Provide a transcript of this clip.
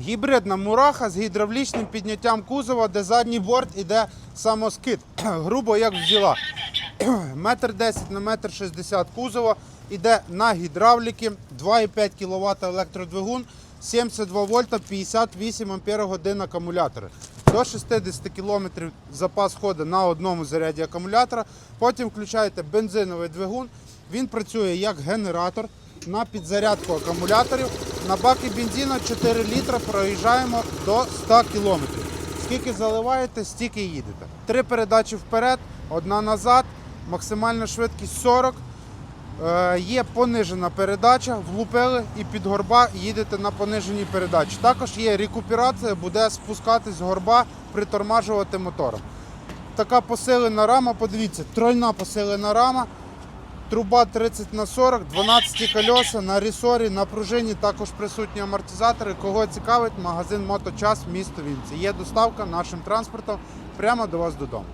Гібридна мураха з гідравлічним підняттям кузова, де задній борт іде самоскид. Грубо як взяла. Метр 10 на метр 60 кузова. Іде на гідравліки, 2,5 кВт електродвигун, 72 вольта, 58 ампер годин акумулятори. До 60 км запас ходу на одному заряді акумулятора. Потім включаєте бензиновий двигун. Він працює як генератор на підзарядку акумуляторів. На баки бензину 4 літра проїжджаємо до 100 км. Скільки заливаєте, стільки їдете. Три передачі вперед, одна назад, максимальна швидкість 40. Е, є понижена передача, влупили і під горба їдете на пониженій передачі. Також є рекуперація, буде спускатись з горба, притормажувати мотором. Така посилена рама, подивіться, тройна посилена рама, труба 30 на 40, 12 колеса на рісорі, на пружині також присутні амортизатори. Кого цікавить, магазин Моточас, місто Вінці. Є доставка нашим транспортом прямо до вас додому.